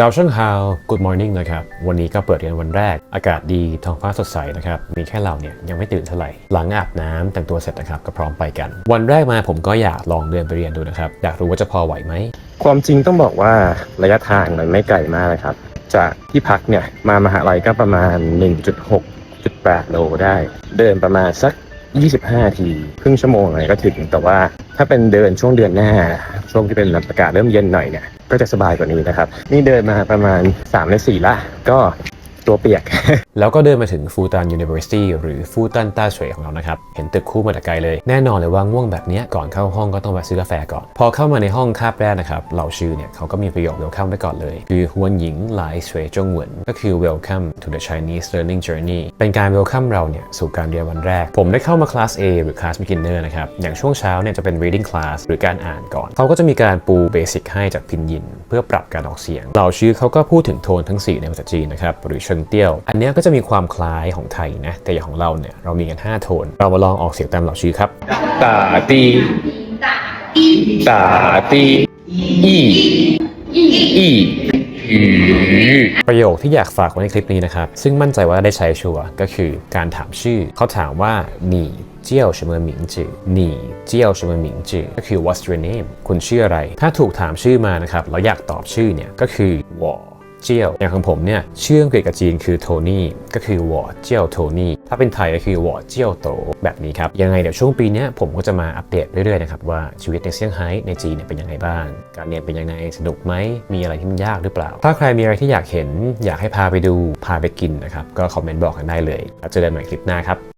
เจ้าเชิงฮาว Good morning นะครับ วันนี้ก็เปิดเรียนวันแรก อากาศดี ท้องฟ้าสดใสนะครับ มีแค่เราเนี่ยยังไม่ตื่นเท่าไหร่ หลังอาบน้ำแต่งตัวเสร็จนะครับก็พร้อมไปกัน วันแรกมาผมก็อยากลองเดินไปเรียนดูนะครับ อยากรู้ว่าจะพอไหวไหม ความจริงต้องบอกว่าระยะทางมันไม่ไกลมากนะครับ จากที่พักเนี่ยมามหาลัยก็ประมาณ 1.6.8 โลได้ เดินประมาณสัก 25 ที ครึ่งชั่วโมงอะไรก็ถึง แต่ว่าถ้าเป็นเดินช่วงเดือนหน้า ช่วงที่เป็นอากาศเริ่มเย็นหน่อยเนี่ย ก็จะสบายกว่านี้นะครับ นี่เดินมาประมาณ3ใน4ละ ก็ ตัวเปียก แล้วก็เดินมาถึงฟูตัน University หรือฟูตันต้าเฉวยของเรานะครับ เห็นตึกคู่มาแต่ไกลเลย แน่นอนเลยว่าง่วงแบบนี้ก่อนเข้าห้องก็ต้องไปซื้อกาแฟก่อน พอเข้ามาในห้องคาบแรกนะครับเหล่าชื่อเนี่ยเขาก็มีประโยค welcome ไว้ก่อนเลย คือฮวนหญิงหลายสวยจงหวนก็คือ welcome to the Chinese learning journey เป็นการ welcome เราเนี่ยสู่การเรียนวันแรก ผมได้เข้ามาคลาส A หรือคลาส beginner นะครับอย่างช่วงเช้าเนี่ยจะเป็น reading class หรือการอ่านก่อนเขาก็จะมีการปูเบสิกให้จากพินยิน เพื่อปรับการออกเสียงเหล่าชื่อเขาก็พูดถึงโทนทั้ง4ในภาษาจีนนะครับหรือเชิเตี้ยว อันเนี้ยก็จะมีความคล้ายของไทยนะ แต่อย่างของเราเนี่ยเรามีกัน 5 โทน เรามาลองออกเสียงตามเหล่าชื่อครับ ตาตีตาตีอีอีหือ ประโยคที่อยากฝากไว้ในคลิปนี้นะครับ ซึ่งมั่นใจว่าได้ใช้ชัวร์ก็คือการถามชื่อ เขาถามว่าหนีเจียว什么名字หนีเจียว什么名字ก็คือ what's your name คุณชื่ออะไร ถ้าถูกถามชื่อมานะครับแล้วอยากตอบชื่อเนี่ยก็คือวอ เจียวอย่างของผมเนี่ยชื่ออังกฤษกับจีนคือโทนี่ก็คือวอเจียวโทนี่ถ้าเป็นไทยก็คือวอเจียวโตแบบนี้ครับยังไงเดี๋ยวช่วงปีนี้ผมก็จะมาอัปเดตเรื่อยๆนะครับว่าชีวิตในเซี่ยงไฮ้ในจีนเนี่ยเป็นยังไงบ้าง การเรียนเป็นยังไงสนุกไหมมีอะไรที่มันยากหรือเปล่า ถ้าใครมีอะไรที่อยากเห็น อยากให้พาไปดูพาไปกินนะครับก็คอมเมนต์บอกกันได้เลยแล้วเจอกันใหม่คลิปหน้าครับ